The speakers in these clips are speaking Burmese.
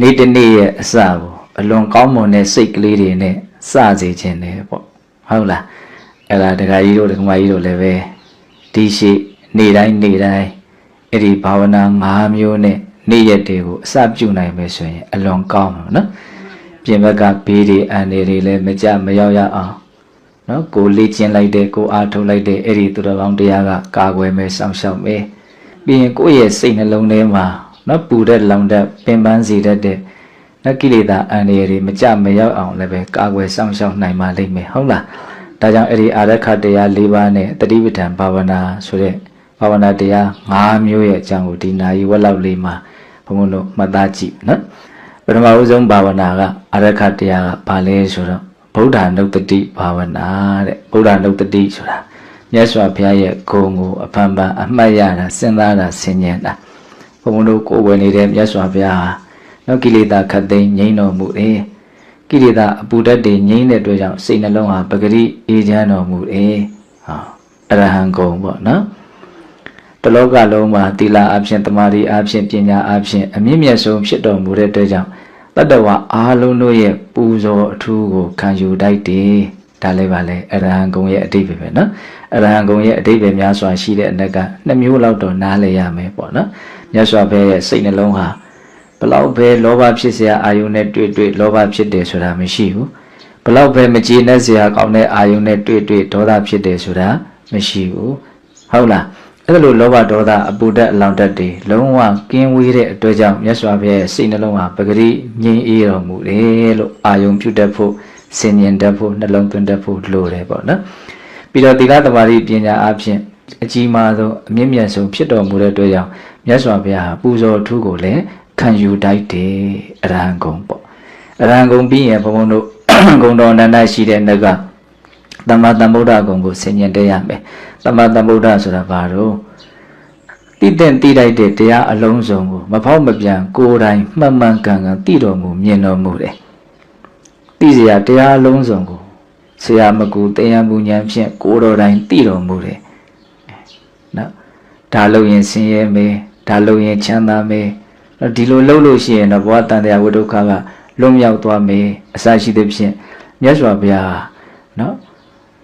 နေ့တစ်နေ့ရဲ့အစကိုအလွန်ကောင်းမွန်တဲ့စိတ်ကလေးတွေနဲ့စစေခြင်းတယ်ပေါ့ဟုတ်လားအဲ့ဒါဒကာကြီးတို့ဒကာမကြီးတို့လည်းပဲဒီရှိနေ့တိုင်းနေ့တိုင်းအဲ့ဒီဘာဝနာ၅မျိုးနဲ့နေ့ရက်တွေကိုအစပြုနိုင်မယ်ဆိုရင်အလွန်ကောင်းမှာနော်ပြင်ဘက်ကဘေးတွေအန်တွေတွေလည်းမကြမရောက်ရအောင်နော်ကိုလေ့ကျင့်လိုက်တဲ့ကိုအားထုတ်လိုက်တဲ့အဲ့ဒီသူတော်ကောင်းတရားကကာကွယ်မယ်စောင့်ရှောက်မယ်ပြီးရင်ကိုယ့်ရဲ့စိတ်နှလုံးထဲမှာ နော်ပူတဲ့လောင်တဲ့ပင်ပန်းစေတတ်တဲ့နော်ကိလေသာအန္တရာယ်တွေမကြမရောက်အောင်လည်းပဲကာကွယ်စောင့်ရှောက်နိုင်ပါလိမ့်မယ်ဟုတ်လားဒါကြောင့်အဲ့ဒီအာရခတရား၄ပါးနဲ့တတိပဋ္ဌာန်ဘာဝနာဆိုတဲ့ဘာဝနာတရား၅မျိုးရဲ့အကြောင်းကိုဒီနာယီဝက်လောက်လေးမှာဘုံဘုံတို့မှတ်သားကြည့်နော်ပထမဦးဆုံးဘာဝနာကအာရခတရားကဘာလဲဆိုတော့ဗုဒ္ဓနုတ္တိဘာဝနာတဲ့ဗုဒ္ဓနုတ္တိဆိုတာမြတ်စွာဘုရားရဲ့ဂုဏ်ကိုအဖန်ဖန်အမှတ်ရတာစဉ်းစားတာဆင်ញံတာ ဘုံဘုံတို့ကိုယ်ဝင်နေတဲ့မြတ်စွာဘုရားဟာနော်ကိလေသာခတ်သိမ်းငြိမ်းတော်မူတယ်ကိလေသာအပူဓာတ်တွေငြိမ်းတဲ့အတွက်ကြောင့်စိတ်နှလုံးဟာပဂရိအေးချမ်းတော်မူတယ်ဟာအရဟံဂုံပေါ့နော်တလောကလုံးမှာသီလအဖြစ်တမာရီအဖြစ်ပညာအဖြစ်အမြင့်မြတ်ဆုံးဖြစ်တော်မူတဲ့အတွက်ကြောင့်တတ္တဝါအားလုံးတို့ရဲ့ပူဇော်အထူးကိုခံယူတတ်တယ်ဒါလည်းပါလေအရဟံဂုံရဲ့အတိတ်ပဲပဲနော်အရဟံဂုံရဲ့အတိတ်ပဲများစွာရှိတဲ့အနက်ကနှစ်မျိုးလောက်တော့နားလည်ရမယ်ပေါ့နော် မြတ်စွာဘုရားရဲ့စိတ်နှလုံးဟာဘလောက်ပဲလောဘဖြစ်เสียအာယုန်နဲ့တွေ့တွေ့လောဘဖြစ်တယ်ဆိုတာမရှိဘူးဘလောက်ပဲမကျေနပ်เสียကောင်းတဲ့အာယုန်နဲ့တွေ့တွေ့ဒေါသဖြစ်တယ်ဆိုတာမရှိဘူးဟုတ်လားအဲ့လိုလောဘဒေါသအပူဓာတ်အလောင်ဓာတ်တွေလုံးဝကင်းဝေးတဲ့အတွက်ကြောင့်မြတ်စွာဘုရားရဲ့စိတ်နှလုံးဟာပဂရိငြိမ်းအေးတော်မူတယ်လို့အာယုန်ပြုတတ်ဖို့စင်ញင်တတ်ဖို့နှလုံးသွင်းတတ်ဖို့လိုတယ်ပေါ့နော်ပြီးတော့သီလသမารိပညာအဖြစ်အကြီးမားဆုံးအမြင့်မြတ်ဆုံးဖြစ်တော်မူတဲ့အတွက်ကြောင့် မြတ်စွာဘုရားဟာပူဇော်ထူးကိုလည်းခံယူတတ်တယ်အရဟံဂုံပေါ့အရဟံဂုံပြီးရင်ဘုံဘုံတို့ဂုံတော်အနန္တရှိတဲ့နှကသမ္မာသမ္ဗုဒ္ဓဂုံကိုဆင်ញင်တက်ရမယ်သမ္မာသမ္ဗုဒ္ဓဆိုတာဘာလို့တိတဲ့တိလိုက်တဲ့တရားအလုံးစုံကိုမဖောက်မပြန်ကိုယ်တိုင်မှတ်မှန်ကန်ကန်သိတော်မူမြင်တော်မူတယ်သိစရာတရားအလုံးစုံကိုဆရာမကူတရားမူဉာဏ်ဖြင့်ကိုယ်တော်တိုင်သိတော်မူတယ်နော်ဒါလို့ရင်ဆင်းရဲမယ် ဒါလို့ရင်ချမ်းသာမယ်နော်ဒီလိုလုပ်လို့ရှိရင်တော့ဘဝတန်တရားဝိဒုက္ခကလွတ်မြောက်သွားမယ်အစရှိသဖြင့်မြတ်စွာဘုရားနော်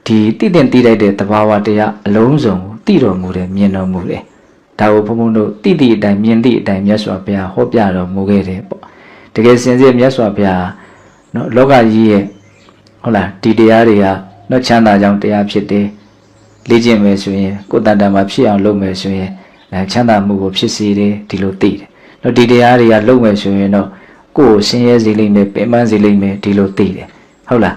ဒီတိတဲ့တိလိုက်တဲ့တဘာဝတရားအလုံးစုံကိုသိတော်မူတယ်မြင်တော်မူတယ်ဒါကိုဘုံဘုံတို့တိတိအတိုင်းမြင်တိအတိုင်းမြတ်စွာဘုရားဟောပြတော်မူခဲ့တယ်ပေါ့တကယ်စင်စစ်မြတ်စွာဘုရားနော်လောကကြီးရဲ့ဟုတ်လားဒီတရားတွေကနော်ချမ်းသာကြောင်းတရားဖြစ်တယ်လေ့ကျင့်မယ်ဆိုရင်ကိုယ်တန်တန်မှာဖြစ်အောင်လုပ်မယ်ဆိုရင် အဲချမ်းသာမှုကိုဖြစ်စေတယ်ဒီလိုသိတယ်နော်ဒီတရားတွေကလုပ်မယ်ဆိုရင်တော့ကိုယ်ကိုဆင်းရဲစေလိမ့်မယ်ပင်ပန်းစေလိမ့်မယ်ဒီလိုသိတယ်ဟုတ်လား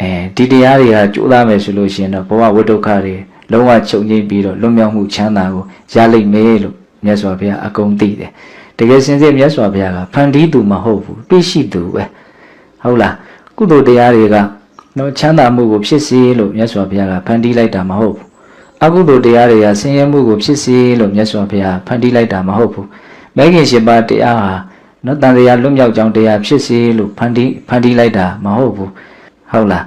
အဲဒီတရားတွေကကြိုးစားမယ်ဆိုလို့ရှိရင်တော့ဘဝဝိဒုက္ခတွေလုံးဝချုပ်ငြိမ်းပြီးတော့လွတ်မြောက်မှုချမ်းသာကိုရလိမ့်မယ်လို့မြတ်စွာဘုရားအကုန်သိတယ်တကယ်စင်စစ်မြတ်စွာဘုရားကဖန်တီးသူမဟုတ်ဘူးသိရှိသူပဲဟုတ်လားကုသိုလ်တရားတွေကနော်ချမ်းသာမှုကိုဖြစ်စေလို့မြတ်စွာဘုရားကဖန်တီးလိုက်တာမဟုတ်ဘူး အကုသိုလ်တရားတွေကဆင်းရဲမှုကိုဖြစ်စေလို့မြတ်စွာဘုရားဖန်တီးလိုက်တာမဟုတ်ဘူးမဲခင်ရှင်ပါတရားဟာနော်တန်တရားလွတ်မြောက်ကြောင်းတရားဖြစ်စေလို့ဖန်တီးဖန်တီးလိုက်တာမဟုတ်ဘူးဟုတ်လား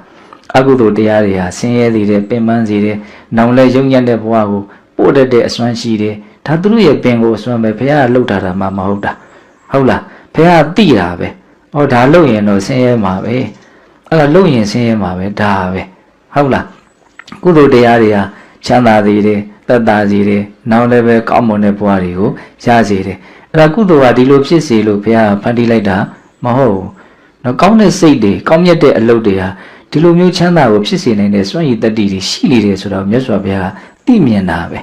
အကုသိုလ်တရားတွေဟာဆင်းရဲစေတဲ့ပင်ပန်းစေတဲ့နောင်လဲယုံညံ့တဲ့ဘဝကိုပို့တတ်တဲ့အစွမ်းရှိတယ်ဒါသူတို့ရဲ့ပင်ကိုအစွမ်းပဲဘုရားကလှုပ်ထားတာမှမဟုတ်တာဟုတ်လားဘုရားကတိတာပဲဩဒါလှုပ်ရင်တော့ဆင်းရဲမှာပဲအဲ့ဒါလှုပ်ရင်ဆင်းရဲမှာပဲဒါပဲဟုတ်လားကုသိုလ်တရားတွေဟာ ချမ်းသာစေတယ်သက်သာစေတယ်နောင်လည်းပဲကောင်းမွန်တဲ့ဘဝတွေကိုရစေတယ်အဲ့ဒါကုသိုလ်ကဒီလိုဖြစ်စေလို့ဘုရားကဖန်တီးလိုက်တာမဟုတ်ဘူးနော်ကောင်းတဲ့စိတ်တွေကောင်းမြတ်တဲ့အလုပ်တွေဟာဒီလိုမျိုးချမ်းသာကိုဖြစ်စေနိုင်တဲ့စွန့်ရည်တတ္တိတွေရှိနေတယ်ဆိုတော့မြတ်စွာဘုရားကသိမြင်တာပဲ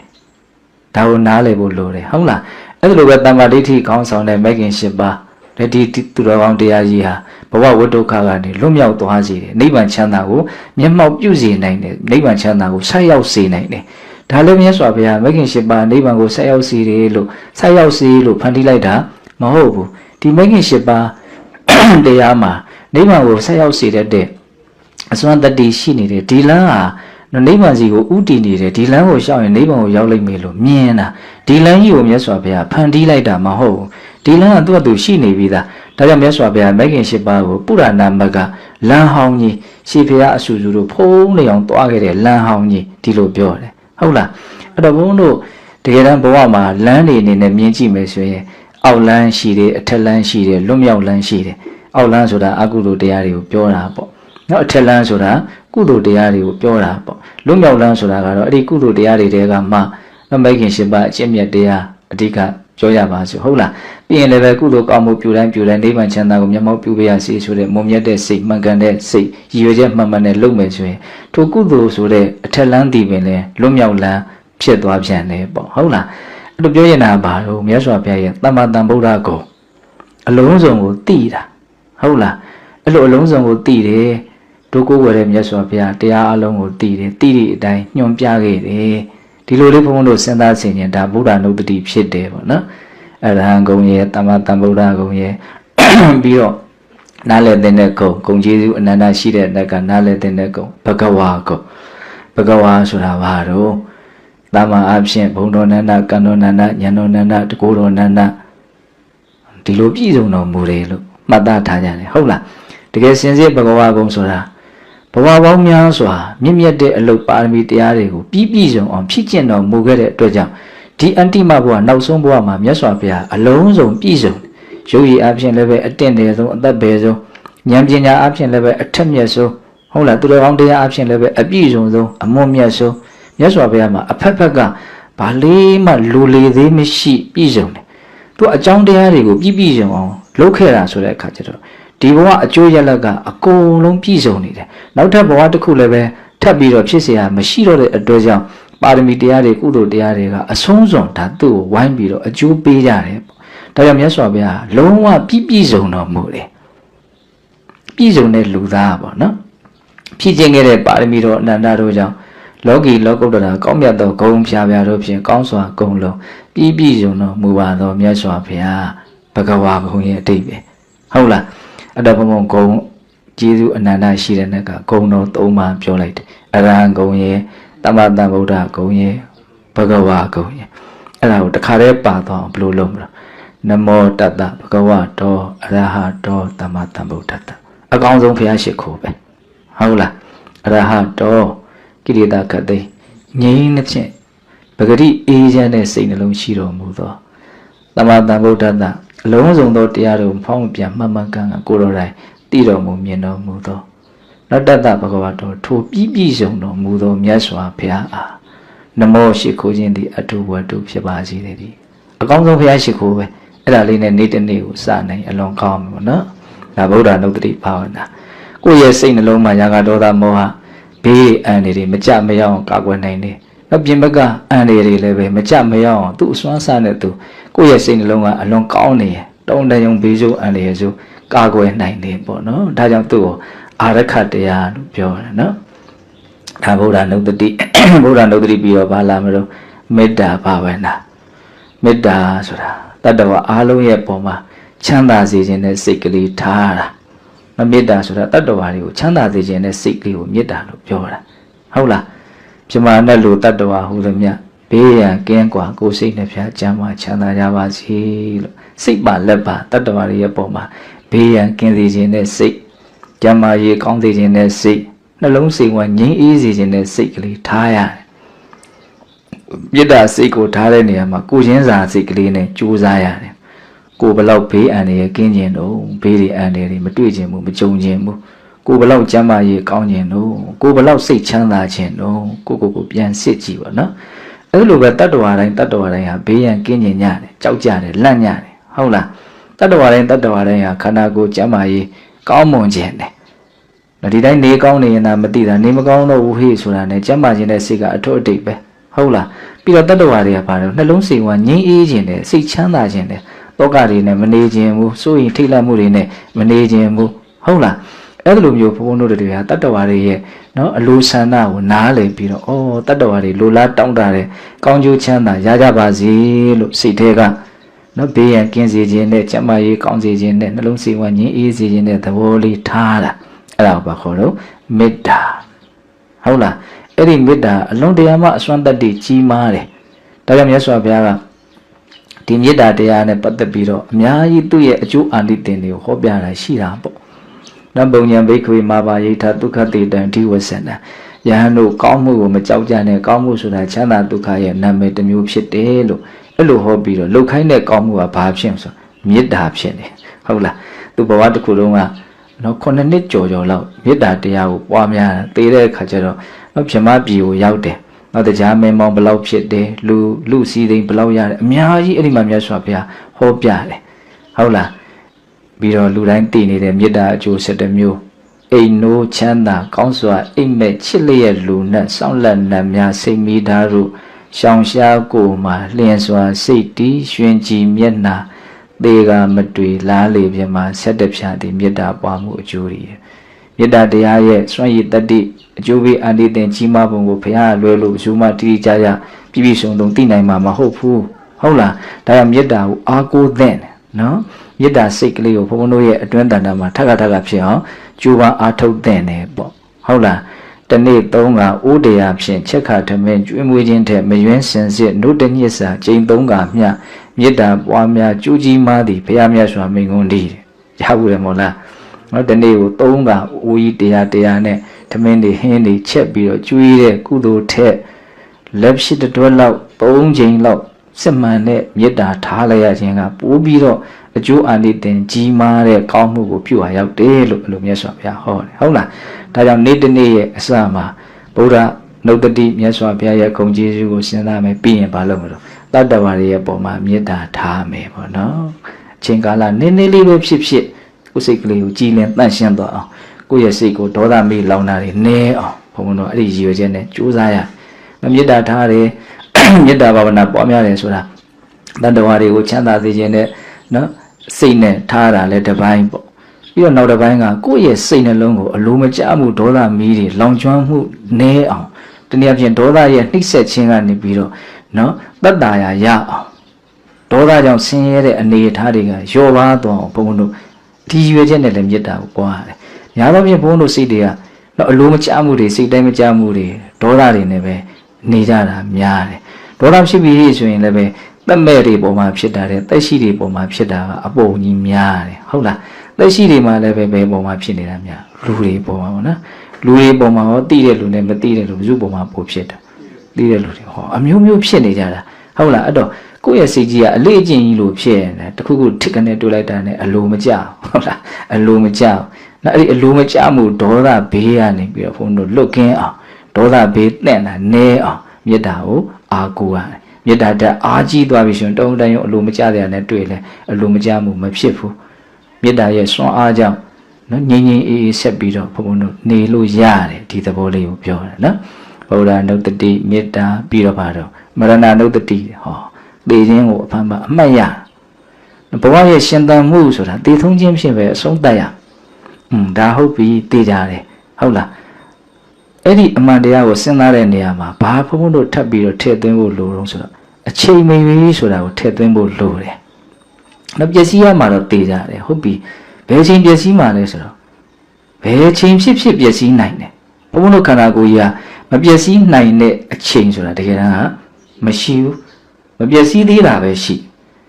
ဒါကိုနားလည်ဖို့လိုတယ်ဟုတ်လားအဲ့ဒါလိုပဲတမ္မာဒိဋ္ဌိခေါင်းဆောင်တဲ့မဂ်ခင်၈ပါးလက်ဒီသူတော်ကောင်းတရားကြီးဟာ ဘဝဝတ္တုခကနေလွတ်မြောက်သွားစေတယ်နိဗ္ဗာန်ချမ်းသာကိုမျက်မှောက်ပြုစေနိုင်တယ်နိဗ္ဗာန်ချမ်းသာကိုဆက်ရောက်စေနိုင်တယ်ဒါလည်းမြတ်စွာဘုရားမဂ်ခင်၈ပါးနိဗ္ဗာန်ကိုဆက်ရောက်စေတယ်လို့ဆက်ရောက်စေလို့ဖန်တီးလိုက်တာမဟုတ်ဘူးဒီမဂ်ခင်၈ပါးတရားမှာနိဗ္ဗာန်ကိုဆက်ရောက်စေတဲ့အစွမ်းတတ္တိရှိနေတယ်ဒီလမ်းဟာနော်နိဗ္ဗာန်စီကိုဥတည်နေတယ်ဒီလမ်းကိုရှောက်ရင်နိဗ္ဗာန်ကိုရောက်လိမ့်မယ်လို့မြင်တာဒီလမ်းကြီးကိုမြတ်စွာဘုရားဖန်တီးလိုက်တာမဟုတ်ဘူးဒီလမ်းကသူ့အတူရှိနေပြီးသား ဒါကြောင့်မြတ်စွာဘုရားမဂ်ခင်၈ပါးကိုပုရဏမကလမ်းဟောင်းကြီးရှေးဘုရားအဆူဆူတို့ဖုံးနေအောင်တွားခဲ့တဲ့လမ်းဟောင်းကြီးဒီလိုပြောတယ်ဟုတ်လားအဲ့တော့ဘုန်းတို့တကယ်တမ်းဘဝမှာလမ်းနေအနေနဲ့မြင်ကြည့်မယ်ဆိုရင်အောက်လန်းရှိတယ်အထက်လန်းရှိတယ်လွတ်မြောက်လန်းရှိတယ်အောက်လန်းဆိုတာအကုသိုလ်တရားတွေကိုပြောတာပေါ့နော်အထက်လန်းဆိုတာကုသိုလ်တရားတွေကိုပြောတာပေါ့လွတ်မြောက်လန်းဆိုတာကတော့အဲ့ဒီကုသိုလ်တရားတွေတဲကမှနော်မိခင်ရှင်ပါအကျင့်မြတ်တရားအဓိက ပြောရပါစို့ဟုတ်လားပြီးရင်လည်းပဲကုသိုလ်ကောင်းမှုပြုတိုင်းပြုတိုင်းနိဗ္ဗာန်ချမ်းသာကိုမျက်မှောက်ပြုပေးရစီဆိုတဲ့မုံမြတ်တဲ့စိတ်မှန်ကန်တဲ့စိတ်ရည်ရွယ်ချက်မှန်မှန်နဲ့လုပ်မယ်ဆိုရင်ထိုကုသိုလ်ဆိုတဲ့အထက်လန်းတည်ပင်လဲလွတ်မြောက်လန်းဖြစ်သွားပြန်တယ်ပေါ့ဟုတ်လားအဲ့လိုပြောရင်တာဘာလို့မြတ်စွာဘုရားရဲ့တမ္မာတန်ဗုဒ္ဓကိုအလုံးစုံကိုသိတာဟုတ်လားအဲ့လိုအလုံးစုံကိုသိတယ်ဒုက္ခဝရတဲ့မြတ်စွာဘုရားတရားအလုံးကိုသိတယ်သိသည့်အတိုင်းညွှန်ပြခဲ့တယ် ဒီလိုလေးဘုန်းဘုန်းတို့စဉ်းစားဆင်ခြင်ဒါဗုဒ္ဓနုတ္တိဖြစ်တယ်ပေါ့နော်အရဟံဂုံရဲ့တမ္မာတန်ဗုဒ္ဓဂုံရဲ့ပြီးတော့နားလည်တဲ့ဂုံဂုံကျေးဇူးအနန္တရှိတဲ့ကနားလည်တဲ့ဂုံဘဂဝါဂုံဘဂဝါဆိုတာဘာတော့တမ္မာအဖြစ်ဘုံတော်နန္ဒကံတော်နန္ဒဉာဏ်တော်နန္ဒတကူတော်နန္ဒဒီလိုပြည့်စုံတော်မူတယ်လို့မှတ်သားထားကြတယ်ဟုတ်လားတကယ်စင်စစ်ဘဂဝါဂုံဆိုတာ ဘဝပေါင်းများစွာမြင့်မြတ်တဲ့အလုတ်ပါရမီတရားတွေကိုပြီးပြည့်စုံအောင်ဖြည့်ကျင့်တော်မူခဲ့တဲ့အတွက်ကြောင့်ဒီအန္တိမဘဝနောက်ဆုံးဘဝမှာမြတ်စွာဘုရားအလုံးစုံပြည့်စုံရုပ်ရည်အဖြစ်လည်းပဲအတင့်တယ်ဆုံးအသက်ပဲဆုံးဉာဏ်ပညာအဖြစ်လည်းပဲအထက်မြတ်ဆုံးဟုတ်လားသူတော်ကောင်းတရားအဖြစ်လည်းပဲအပြည့်စုံဆုံးအမွတ်မြတ်ဆုံးမြတ်စွာဘုရားမှာအဖက်ဖက်ကဘာလေးမှလူလေသေးမရှိ ပြည့်စုံတယ်သူအကြောင်းတရားတွေကိုပြည့်ပြည့်စုံအောင်လုပ်ခဲ့တာဆိုတဲ့အခါကျတော့ ဒီဘဝအကျိုးရလဒ်ကအကုန်လုံးပြည့်စုံနေတယ်နောက်ထပ်ဘဝတစ်ခုလည်းပဲထပ်ပြီးတော့ဖြစ်เสียမရှိတော့တဲ့အတွက်ကြောင့်ပါရမီတရားတွေကုသိုလ်တရားတွေကအဆုံးစွန်ဒါသူ့ကိုဝိုင်းပြီးတော့အကျိုးပေးကြတယ်ပေါ့ဒါကြောင့်မြတ်စွာဘုရားလုံးဝပြည့်ပြည့်စုံတော်မူတယ်ပြည့်စုံတဲ့လူသားပေါ့နော်ဖြည့်ခြင်းခဲ့တဲ့ပါရမီတော်အနန္တတို့ကြောင့်လောကီလောကုတ္တရာကောင်းမြတ်သောဂုဏ်ဖြာဖြာတို့ဖြင့်ကောင်းစွာဂုဏ်လုံးပြည့်ပြည့်စုံတော်မူပါသောမြတ်စွာဘုရားဘဂဝါဘုံရဲ့အတိတ်ပဲဟုတ်လား အတ္တဘုံဘုံဂုံကျေးဇူးအနန္တရှိတဲ့နက်ကဂုံတော်သုံးပါးပြောလိုက်တယ်အရဟံဂုံရဲ့တမ္မတန်ဗုဒ္ဓဂုံရဲ့ဘဂဝါဂုံရဲ့အဲ့ဒါကိုတခါတည်းပါတော့ဘယ်လိုလုပ်မလဲနမောတတ္တဘဂဝတောအရဟတောတမ္မတန်ဗုဒ္ဓတအကောင်းဆုံးဘုရားရှိခိုးပဲဟုတ်လားအရဟတောကိရိတာခတ်သိငြိမ်းတဲ့ဖြင့်ပဂရိအေးချမ်းတဲ့စိတ်နှလုံးရှိတော်မူသောတမ္မတန်ဗုဒ္ဓတ အလုံးစုံသောတရားတို့ဖောင်းပြန်မှတ်မှန်ကန်ကကိုယ်တော်တိုင်တည်တော်မူမြင်တော်မူသောနတ္တတဘဂဝတောထိုပြည့်ပြည့်စုံတော်မူသောမြတ်စွာဘုရားအားနမောရှိခိုးခြင်းသည်အထုဝတ္ထုဖြစ်ပါစေတည်းအကောင်းဆုံးဘုရားရှိခိုးပဲအဲ့ဒါလေးနဲ့နေ့တစ်နေ့ကိုစနိုင်အလွန်ကောင်းမှာပေါ့နော်ဒါဗုဒ္ဓနုတ္တိဘာဝနာကိုယ့်ရဲ့စိတ်နှလုံးမှာရာဂဒေါသမောဟဘေးအန္တရာယ်မကြမရောက်အောင်ကာကွယ်နိုင်တယ်အပြင်ဘက်ကအန္တရာယ်တွေလည်းပဲမကြမရောက်အောင်သူ့အစွမ်းစားနဲ့သူ ကိုယ့်ရဲ့စိတ်နှလုံးကအလွန်ကောင်းနေရတုံတယုံဘေးကျိုးအန္တရာယ်ဆိုကာကွယ်နိုင်တယ်ပေါ့နော်ဒါကြောင့်သူ့ကိုအာရခတရားလို့ပြောတယ်နော်ဒါဗုဒ္ဓနုတ္တိဗုဒ္ဓနုတ္တိပြီးတော့ဘာလာမလို့မေတ္တာဘာဝနာမေတ္တာဆိုတာတတ္တဝအားလုံးရဲ့ပုံမှာချမ်းသာစေခြင်းနဲ့စိတ်ကလေးထားတာမမေတ္တာဆိုတာတတ္တဝါတွေကိုချမ်းသာစေခြင်းနဲ့စိတ်ကလေးကိုမေတ္တာလို့ပြောတာဟုတ်လားပြမနဲ့လူတတ္တဝါဟူသည်မြ ဘေးရန်ကင်းကွာကိုယ်စိတ်နှဖျားချမ်းသာချမ်းသာကြပါစေလို့စိတ်ပါလက်ပါတတ္တဝါတွေရဲ့ပုံမှာဘေးရန်ကင်းစေခြင်းနဲ့စိတ်ကျမ်းမာရေးကောင်းစေခြင်းနဲ့စိတ်နှလုံးစိတ်ဝငြိမ်းအေးစေခြင်းနဲ့စိတ်ကလေးထားရတယ်မေတ္တာစိတ်ကိုထားတဲ့နေရာမှာကိုချင်းစာစိတ်ကလေးနဲ့ကြိုးစားရတယ်ကိုဘလောက်ဘေးအန္တရာယ်ကင်းခြင်းတော့ဘေးတွေအန္တရာယ်တွေမတွေ့ခြင်းဘူးမကြုံခြင်းဘူးကိုဘလောက်ကျမ်းမာရေးကောင်းခြင်းတော့ကိုဘလောက်စိတ်ချမ်းသာခြင်းတော့ကိုကိုကိုပြန်စစ်ကြည့်ပါနော် အဲ့လိုပဲတတ္တဝါတိုင်းတတ္တဝါတိုင်းဟာဘေးရန်ကင်းခြင်းညတယ်ကြောက်ကြတယ်လန့်ညတယ်ဟုတ်လားတတ္တဝါတိုင်းတတ္တဝါတိုင်းဟာခန္ဓာကိုယ်ကျမ်းမာရေးကောင်းမွန်ခြင်းတယ်နော်ဒီတိုင်းနေကောင်းနေရင်သာမသိတာနေမကောင်းတော့ဘူးဟေ့ဆိုတာနဲ့ကျမ်းမာခြင်းတဲ့စိတ်ကအထွတ်အတိတ်ပဲဟုတ်လားပြီးတော့တတ္တဝါတွေကဘာလို့နှလုံးစိတ်ကငြိမ်းအေးခြင်းတယ်စိတ်ချမ်းသာခြင်းတယ်တောကတွေနဲ့မနေခြင်းဘူးစိုးရင်ထိတ်လန့်မှုတွေနဲ့မနေခြင်းဘူးဟုတ်လား အဲ့လိုမျိုးဘုန်းဘုန်းတို့တွေကတတ္တဝါတွေရဲ့နော်အလိုဆန္ဒကိုနားလည်ပြီးတော့အော်တတ္တဝါတွေလိုလားတောင်းတတဲ့ကောင်းကျိုးချမ်းသာရကြပါစေလို့စိတ်ထဲကနော်ဘေးရန်ကင်းစေခြင်းနဲ့ကျန်းမာရေးကောင်းစေခြင်းနဲ့နှလုံးစိတ်ဝငြိမ်းအေးစေခြင်းနဲ့သဘောလေးထားတာအဲ့ဒါကိုဘာခေါ်လို့မေတ္တာဟုတ်လားအဲ့ဒီမေတ္တာအလုံးတရားမှအစွမ်းတတ္တိကြီးမားတယ်ဒါကြောင့်မြတ်စွာဘုရားကဒီမေတ္တာတရားနဲ့ပတ်သက်ပြီးတော့အများကြီးသူ့ရဲ့အကျိုးအာနိသင်တွေကိုဟောပြတာရှိတာပေါ့ နဘုံညာဘိက္ခွေမာပါယိထဒုက္ခတေတံဒီဝဆန္ဒယဟန်တို့ကောင်းမှုကိုမကြောက်ကြနဲ့ကောင်းမှုဆိုတာချမ်းသာဒုက္ခရဲ့နာမည်တစ်မျိုးဖြစ်တယ်လို့အဲ့လိုဟောပြီးတော့လှုပ်ခိုင်းတဲ့ကောင်းမှုကဘာဖြစ်မလဲဆိုမေတ္တာဖြစ်နေဟုတ်လားသူဘဝတစ်ခုလုံးကနော်ခုနှစ်နှစ်ကြော်ကြော်လောက်မေတ္တာတရားကိုပွားများတာတေးတဲ့အခါကျတော့နော်ပြမပြည်ကိုရောက်တယ်နော်တရားမင်းမောင်ဘလောက်ဖြစ်တယ်လူလူစည်းသိမ်းဘလောက်ရတယ်အများကြီးအဲ့ဒီမှာမြတ်စွာဘုရားဟောပြတယ်ဟုတ်လား ပြီးတော့လူတိုင်းတည်နေတဲ့မေတ္တာအကျိုး7မျိုးအိမ်နိုးချမ်းသာကောင်းစွာအိမ်မက်ချစ်လျက်လူနဲ့စောင့်လက်နတ်များစိတ်မိသားတို့ရှောင်ရှားကိုမှလျင်စွာစိတ်တီးရွှင်ကြည်မျက်နာသေကမတွေ့လားလေပြမှာဆက်တဖြာသည်မေတ္တာပွားမှုအကျိုးတွေမေတ္တာတရားရဲ့စွန့်ရည်တတ္တိအကျိုးပေးအန္တိတင်ကြီးမားပုံကိုဘုရားလွယ်လို့ဘယ်သူမှတိတိကျကျပြည့်ပြည့်စုံစုံသိနိုင်မှာမဟုတ်ဘူးဟုတ်လားဒါကြောင့်မေတ္တာကိုအားကိုးသင့်တယ်နော် မေတ္တာစိတ်ကလေးကိုဘုန်းဘုန်းတို့ရဲ့အတွင်းတန်တာမှာထပ်ခါထပ်ခါဖြစ်အောင်ကြိုးပမ်းအားထုတ်သင့်တယ်ပေါ့ဟုတ်လားတနေ့သုံးကအိုးတရားဖြင့်ချက်ခါထမင်းကျွေးမွေးခြင်းထက်မယွင်းစင်စစ်နှုတ်တညစ်စာကျိန်သုံးကမျှမေတ္တာပွားများကြိုးကြီးမားသည်ဘုရားမြတ်စွာမိန်ခွန်းတည်းရဘူးတယ်မို့လားနော်တနေ့ကိုသုံးကအိုးကြီးတရားတရားနဲ့ထမင်းတွေဟင်းတွေချက်ပြီးတော့ကျွေးတဲ့ကုသိုလ်ထက်လက်ရှိတစ်တွက်လောက်သုံးချိန်လောက် စစ်မှန်တဲ့မေတ္တာထားလိုက်ရခြင်းကပိုးပြီးတော့အကျိုးအန္တတင်ကြီးမားတဲ့ကောင်းမှုကိုပြုဟာရောက်တယ်လို့အလိုမြတ်စွာဘုရားဟောတယ်ဟုတ်လားဒါကြောင့်နေ့တစ်နေ့ရဲ့အစမှာဗုဒ္ဓနှုတ်တတိမြတ်စွာဘုရားရဲ့ဂုဏ်ကျေးဇူးကိုစဉ်းစားမယ်ပြီးရင်ဘာလုပ်မလို့တတ္တဝါတွေရဲ့ပုံမှာမေတ္တာထားမယ်ပေါ့နော်အချိန်ကာလနည်းနည်းလေးပဲဖြစ်ဖြစ်ကိုယ်စိတ်ကလေးကိုကြည်လင်တန့်ရှင်းသွားအောင်ကိုယ့်ရဲ့စိတ်ကိုဒေါသမေးလောင်တာတွေနည်းအောင်ဘုံဘုံတော့အဲ့ဒီရည်ရွယ်ချက်နဲ့ကြိုးစားရမေတ္တာထားတယ် မေတ္တာဘာဝနာပွားများတယ်ဆိုတာတတ္တဝါတွေကိုချမ်းသာစေခြင်းနဲ့နော်စိတ်နဲ့ထားတာလည်းတစ်ပိုင်းပေါ့ပြီးတော့နောက်တစ်ပိုင်းကကိုယ့်ရဲ့စိတ်နှလုံးကိုအလိုမကျမှုဒေါသမီးတွေလောင်ကျွမ်းမှုနည်းအောင်တနည်းအားဖြင့်ဒေါသရဲ့နှိမ့်ဆက်ခြင်းကနေပြီးတော့နော်တတ်တာရရအောင်ဒေါသကြောင့်ဆင်းရဲတဲ့အနေအထားတွေကလျော့ပါသွားအောင်ဘုန်းဘုန်းတို့ဒီရွယ်ချက်နဲ့လည်းမေတ္တာကိုပွားရတယ်။ညာတော့ဖြင့်ဘုန်းဘုန်းတို့စိတ်တွေကနော်အလိုမကျမှုတွေစိတ်တိုင်းမကျမှုတွေဒေါသတွေနဲ့ပဲနေကြတာများတယ်။ ဒေါသဖြစ်ပြီးဆိုရင်လည်းပဲသက်မဲ့တွေပေါ်မှာဖြစ်တာတဲ့သက်ရှိတွေပေါ်မှာဖြစ်တာကအပုံကြီးများတယ်ဟုတ်လားသက်ရှိတွေမှာလည်းပဲဘယ်ပေါ်မှာဖြစ်နေတာများလူတွေပေါ်မှာပေါ့နော်လူတွေပေါ်မှာရောတိတဲ့လူနဲ့မတိတဲ့လူဘယ်သူပေါ်မှာပိုဖြစ်တာတိတဲ့လူတွေဟောအမျိုးမျိုးဖြစ်နေကြတာဟုတ်လားအဲ့တော့ကိုယ့်ရဲ့စိတ်ကြီးကအလေးအကျင့်ကြီးလို့ဖြစ်နေတယ်တခုခုထစ်ကနေတွေးလိုက်တာနဲ့အလိုမကျဟုတ်လားအလိုမကျနော်အဲ့ဒီအလိုမကျမှုဒေါသဘေးကနေပြီးတော့ဘုန်းတို့လွတ်ကင်းအောင်ဒေါသဘေးတန့်တာနည်းအောင်မေတ္တာကို အားကိုးရတယ်မေတ္တာတက်အားကြီးသွားပြီရှင်တုံးတန်ရုံအလိုမကျတဲ့နဲ့တွေ့လဲအလိုမကျမှုမဖြစ်ဘူးမေတ္တာရဲ့စွမ်းအားကြောင့်နော်ငြိမ်ငြိမ်အေးအေးဆက်ပြီးတော့ဘုံဘုံတို့နေလို့ရတယ်ဒီသဘောလေးကိုပြောတယ်နော်ဗုဒ္ဓနုတ္တိမေတ္တာပြီးတော့ပါတော့မရဏနုတ္တိဟောသေခြင်းကိုအဖန်ဖန်အမှတ်ရဘဝရဲ့ရှင်သန်မှုဆိုတာသေဆုံးခြင်းဖြစ်ပဲအဆုံးသတ်ရอืมဒါဟုတ်ပြီသိကြတယ်ဟုတ်လား အဲ့ဒီအမှန်တရားကိုစဉ်းစားတဲ့နေရာမှာဘာဘုံဘုံတို့ထပ်ပြီးတော့ထည့်သွင်းဖို့လိုတော့ဆိုတော့အချိန်မီပြီဆိုတာကိုထည့်သွင်းဖို့လိုတယ်။နောက်ပျက်စီးရမှာတော့တေးကြတယ်ဟုတ်ပြီ။ဘယ်ချိန်ပျက်စီးမှာလဲဆိုတော့ဘယ်ချိန်ဖြစ်ဖြစ်ပျက်စီးနိုင်တယ်။ဘုံဘုံတို့ခန္ဓာကိုယ်ကြီးကမပျက်စီးနိုင်တဲ့အချိန်ဆိုတာတကယ်တမ်းကမရှိဘူး။မပျက်စီးသေးတာပဲရှိ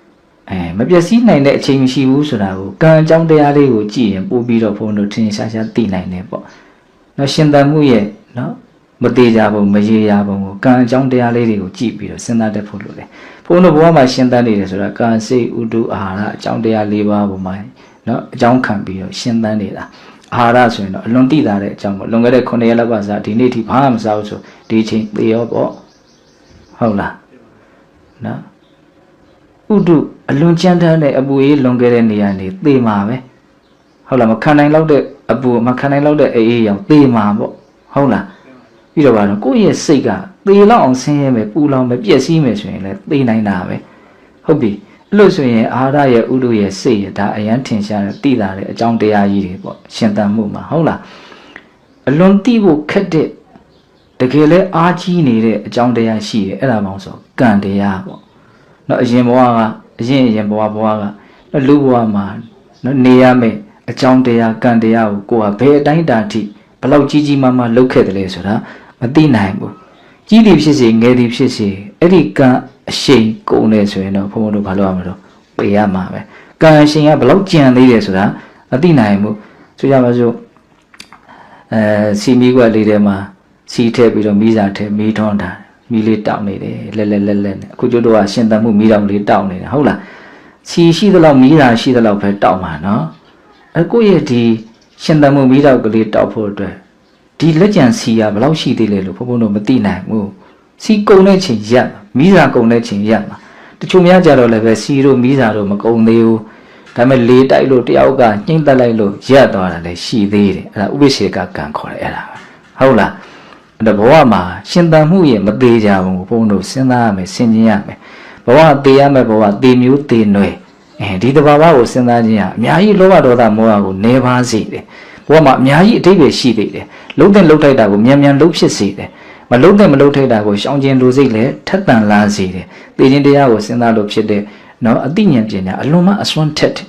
။အဲမပျက်စီးနိုင်တဲ့အချိန်မရှိဘူးဆိုတာကိုကံအကြောင်းတရားလေးကိုကြည့်ရင်ပို့ပြီးတော့ဘုံတို့ထင်ရှားရှားသိနိုင်တယ်ပေါ့။နော်ရှင်သန်မှုရဲ့ နော်မသေးကြဘူးမရေရဘူးကိုကံအကြောင်းတရားလေးတွေကိုကြည့်ပြီးတော့စဉ်းစားတတ်ဖို့လိုတယ်ဘုန်းတော်ဘုရားမှာရှင်းတတ်နေတယ်ဆိုတာကံစိတ်ဥဒုအာဟာရအကြောင်းတရား၄ပါးပုံမှာနော်အကြောင်းခံပြီးတော့ရှင်းတတ်နေတာအာဟာရဆိုရင်တော့အလွန်တိတာတဲ့အကြောင်းပေါ့လွန်ခဲ့တဲ့9ရက်လောက်ကစားဒီနေ့ထိဘာမှမစားဘူးဆိုဒီအချိန်သေရောပေါ့ဟုတ်လားနော်ဥဒုအလွန်ကြမ်းတမ်းတဲ့အပူရေးလွန်ခဲ့တဲ့နေရာနေသေမှာပဲဟုတ်လားမခံနိုင်လောက်တဲ့အပူမခံနိုင်လောက်တဲ့အေးအေးရောင်သေမှာပေါ့ ဟုတ်လားပြီးတော့ပါတော့ကိုယ့်ရဲ့စိတ်ကသေလောက်အောင်ဆင်းရဲမယ်ပူလောင်မယ်ပြည့်စည်မယ်ဆိုရင်လည်းသေနိုင်တာပဲဟုတ်ပြီအဲ့လို့ဆိုရင်အာဟာရရဲ့ဥဒုရဲ့စိတ်ရဒါအရန်ထင်ရှားတဲ့တိတာတဲ့အကြောင်းတရားကြီးတွေပေါ့ရှင်သန်မှုမှာဟုတ်လားအလွန်တိဖို့ခက်တဲ့တကယ်လဲအားကြီးနေတဲ့အကြောင်းတရားရှိတယ်အဲ့ဒါမှမဆိုကံတရားပေါ့နော်အရင်ဘဝကအရင်အရင်ဘဝဘဝကနော်လူဘဝမှာနော်နေရမယ်အကြောင်းတရားကံတရားကိုကိုယ်ကဘယ်အတိုင်းတာထိ ဘလောက်ကြီးကြီးမားမားလုပ်ခဲ့တယ်လဲဆိုတာမသိနိုင်ဘူးကြီးသည်ဖြစ်စေငယ်သည်ဖြစ်စေအဲ့ဒီကံအရှိန်ကုန်နေဆိုရင်တော့ဘုံဘုံတို့ဘာလုပ်ရမလို့ပေးရမှာပဲကံအရှိန်ကဘလောက်ကြံသေးတယ်ဆိုတာမသိနိုင်ဘူးဆိုကြပါစို့အဲစီမီကွက်လေးထဲမှာစီထည့်ပြီးတော့မိစာထည့်မီးထွန်းတာမီးလေးတောက်နေတယ်လဲလဲလဲလဲနဲ့အခုကျတို့ကရှင်သန်မှုမီးတောင်လေးတောက်နေတယ်ဟုတ်လားစီရှိသလောက်မီးတာရှိသလောက်ပဲတောက်မှာနော်အခုရဲ့ဒီ ရှင်သန်မှုမီးတောက်ကလေးတောက်ဖို့အတွက်ဒီလက်ကြံစီကဘယ်လောက်ရှိသေးလဲလို့ဘုံဘုံတို့မသိနိုင်ဘူးစီကုံတဲ့ချိန်ရက်မီးစာကုံတဲ့ချိန်ရက်မှာတချို့များကြတော့လည်းပဲစီတို့မီးစာတို့မကုံသေးဘူးဒါပေမဲ့လေတိုက်လို့တယောက်ကညှိမ့်တက်လိုက်လို့ရက်သွားတာလည်းရှိသေးတယ်အဲ့ဒါဥပိ္ပစေကကံခေါ်တယ်အဲ့ဒါပဲဟုတ်လားအဲ့ဒါဘဝမှာရှင်သန်မှုရဲ့မသေးကြဘူးဘုန်းတို့စဉ်းစားရမယ်ဆင်ခြင်ရမယ်ဘဝသေးရမယ်ဘဝသေးမျိုးသေးနွယ် အဲဒီတဘာဝကိုစဉ်းစားခြင်းဟာအများကြီးလောဘဒေါသမောဟကိုနေပါစေတယ်ဘဝမှာအများကြီးအတိတ်ပဲရှိသေးတယ်လုံးတဲ့လုံးထိုက်တာကိုမြန်မြန်လုံးဖြစ်စေတယ်မလုံးတဲ့မလုံးထိုက်တာကိုရှောင်ကျင်လူစိတ်လည်းထက်သန်လာစေတယ်သေခြင်းတရားကိုစဉ်းစားလို့ဖြစ်တဲ့နော်အသိဉာဏ်ပညာအလွန်မှအစွမ်းထက်တယ်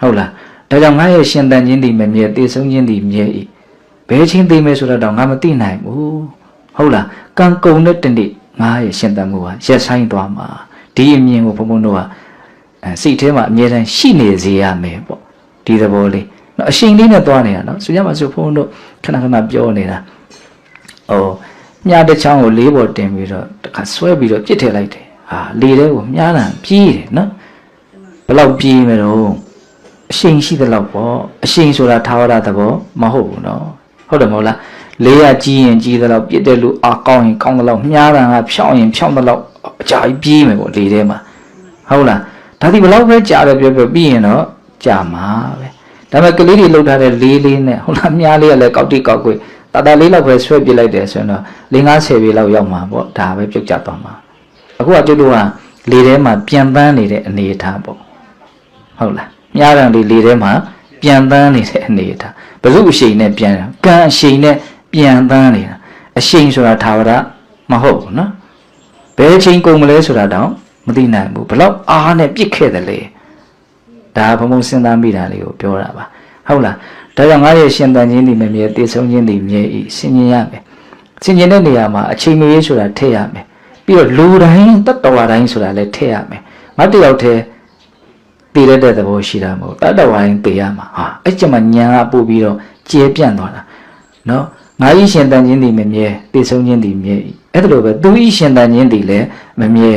ဟုတ်လားဒါကြောင့်ငါရဲ့ရှင်သန်ခြင်းဒီမမြဲသေဆုံးခြင်းဒီမြဲ၏ဘယ်ချင်းသိမဲဆိုတော့ငါမသိနိုင်ဘူးဟုတ်လားကံကုံတဲ့တနေ့ငါရဲ့ရှင်သန်မှုဟာရက်ဆိုင်သွားမှာဒီအမြင်ကိုဘုံဘုံတို့ကအဲ စိတ်ထဲမှာအမြဲတမ်းရှိနေစေရမယ်ပေါ့ဒီသဘောလေးနော်အရှင်လေးနဲ့သွားနေတာနော်ဆိုကြပါစို့ဘုံဘုံတို့ခဏခဏပြောနေတာဟိုမြားတစ်ချောင်းကိုလေးပေါ်တင်ပြီးတော့တခါဆွဲပြီးတော့ပြစ်ထည့်လိုက်တယ်ဟာလေထဲကိုမြားတာပြေးတယ်နော်ဘယ်လောက်ပြေးမလို့အရှိန်ရှိသလောက်ပေါ့အရှိန်ဆိုတာသာဝရသဘောမဟုတ်ဘူးနော်ဟုတ်တယ်မဟုတ်လားလေးရကြီးရင်ကြီးသလောက်ပြစ်တဲ့လူအာကောင်းရင်ကောင်းသလောက်မြားတာကဖြောင်းရင်ဖြောင်းသလောက်အကြာကြီးပြေးမယ်ပေါ့လေထဲမှာဟုတ်လား ဒါဒီဘယ်လောက်ပဲကြာတယ်ပြောပြောပြီးရင်တော့ကြာမှာပဲဒါပေမဲ့ကလေးတွေလှုပ်ထားတဲ့လေးလေးနဲ့ဟုတ်လားမြားလေးကလည်းကောက်တိကောက်ကွေ့တာတာလေးလောက်ပဲဆွဲပစ်လိုက်တယ်ဆိုရင်တော့၄50ပေလောက်ရောက်မှာပေါ့ဒါပဲပြုတ်ကျသွားမှာအခုကကျွတ်တို့ကလေထဲမှာပြန်ပန်းနေတဲ့အနေအထားပေါ့ဟုတ်လားမြားတံလေးလေထဲမှာပြန်ပန်းနေတဲ့အနေအထားဘယ်သူအရှိန်နဲ့ပြန်ကံအရှိန်နဲ့ပြန်ပန်းနေတာအရှိန်ဆိုတာသာဝရမဟုတ်ဘူးနော်ဘယ်ချိန်ကုန်မလဲဆိုတာတော့ မသိနိုင်ဘူးဘလောက်အားနဲ့ပြစ်ခဲ့တယ်လေဒါဘုံဘုံစဉ်းစားမိတာလေးကိုပြောတာပါဟုတ်လားဒါကြောင့်ငါရဲ့ရှင်တန်ခြင်းဒီမမြဲတည်ဆုံးခြင်းဒီမြဲဤဆင်ញင်ရမယ်ဆင်ញင်တဲ့နေရာမှာအချိန်မရွေးဆိုတာထည့်ရမယ်ပြီးတော့လူတိုင်းတတ္တဝါတိုင်းဆိုတာလည်းထည့်ရမယ်ငါတယောက်တည်းတည်ရတဲ့သဘောရှိတာမဟုတ်တတ္တဝါတိုင်းတည်ရမှာဟာအဲ့ကျမှညာကပို့ပြီးတော့ကျဲပြန့်သွားတာနော်ငါဤရှင်တန်ခြင်းဒီမမြဲတည်ဆုံးခြင်းဒီမြဲဤအဲ့ဒါလိုပဲသူဤရှင်တန်ခြင်းဒီလည်းမမြဲ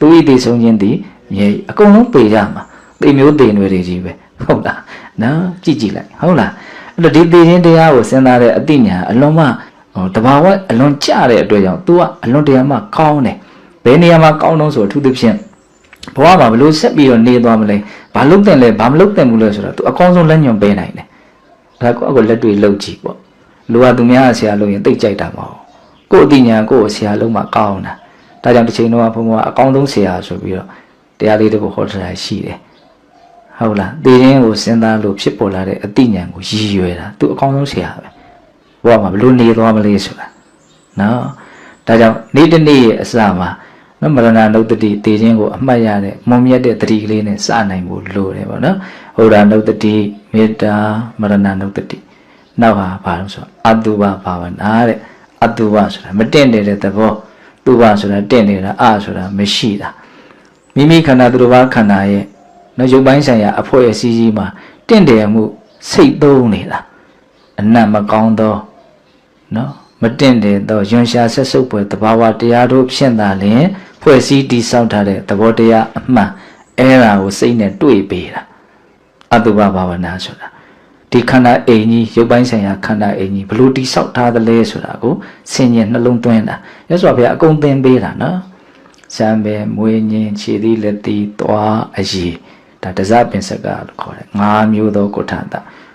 သူဤတည်ဆုံးခြင်းဒီမြဲဤအကုန်လုံးပေရမှာပေမျိုးတည်နွယ်တွေကြီးပဲဟုတ်လားနော်ကြည့်ကြည့်လိုက်ဟုတ်လားအဲ့တော့ဒီတည်ခြင်းတရားကိုစဉ်းစားတဲ့အတိညာအလွန်မှဟိုတဘာဝအလွန်ကြတဲ့အတွက်ကြောင့် तू ကအလွန်တရားမှကောင်းတယ်ဘယ်နေရာမှာကောင်းတော့ဆိုအထူးသဖြင့်ဘဝမှာဘလို့ဆက်ပြီးတော့နေသွားမလဲဘာလုပ်တင်လဲဘာမလုပ်တင်ဘူးလဲဆိုတော့ तू အကောင်းဆုံးလက်ညွန်ပေးနိုင်တယ်ဒါကိုအခုလက်တွေ့လုပ်ကြည့်ပေါ့လူကသူများဆရာလုပ်ရင်တိတ်ကြိုက်တာမဟုတ်ကို့အတိညာကို့ဆရာလုံးမှာကောင်းတာ ဒါကြောင့်တစ်ချိန်တော့ဘုံဘုံကအကောင်းဆုံးဆရာဆိုပြီးတော့တရားလေးတစ်ခုဟောထားတာရှိတယ်ဟုတ်လားသေခြင်းကိုစဉ်းစားလို့ဖြစ်ပေါ်လာတဲ့အတိညာကိုရည်ရွယ်တာသူအကောင်းဆုံးဆရာပဲဘဝမှာဘလို့နေသွားမလဲဆိုတာနော်ဒါကြောင့်နေ့တစ်နေ့ရဲ့အစမှာနော်မရဏနုတ္တိသေခြင်းကိုအမှတ်ရတဲ့မုံမြတ်တဲ့တတိကလေးနဲ့စနိုင်ဖို့လိုတယ်ပေါ့နော်ဟောရာနုတ္တိမေတ္တာမရဏနုတ္တိနောက်ဟာဘာလို့ဆိုအတုပဘာဝနာတဲ့အတုပဆိုတာမတင့်နေတဲ့သဘော တုပဆိုတာတင့်နေတာအဆိုတာမရှိတာမိမိခန္ဓာသူတစ်ပါးခန္ဓာရဲ့နော်ရုပ်ပိုင်းဆိုင်ရာအဖွဲအစည်းကြီးမှာတင့်တယ်မှုစိတ်သုံးနေတာအနတ်မကောင်းသောနော်မတင့်တယ်သောယွန်ရှာဆက်စုပ်ပွဲတဘာဝတရားတို့ဖြင့်သာလျှင်ဖွဲ့စည်းတည်ဆောက်ထားတဲ့သဘောတရားအမှန်အဲ့ဒါကိုစိတ်နဲ့တွေ့ပေးတာအတုပဘာဝနာဆိုတာ ဒီခန္ဓာအိမ်ကြီးရုပ်ပိုင်းဆိုင်ရာခန္ဓာအိမ်ကြီးဘလို့တိဆောက်ထားသလဲဆိုတာကိုဆင်ញင်နှလုံးသွင်းတာရသော်ဘုရားအကုန်သင်ပေးတာနော်စံပဲမွေးညင်းခြေသီးလက်သီးသွားအရည်ဒါတစားပင်စကလို့ခေါ်တယ်ငါးမျိုးသောကုဋ္ဌာတ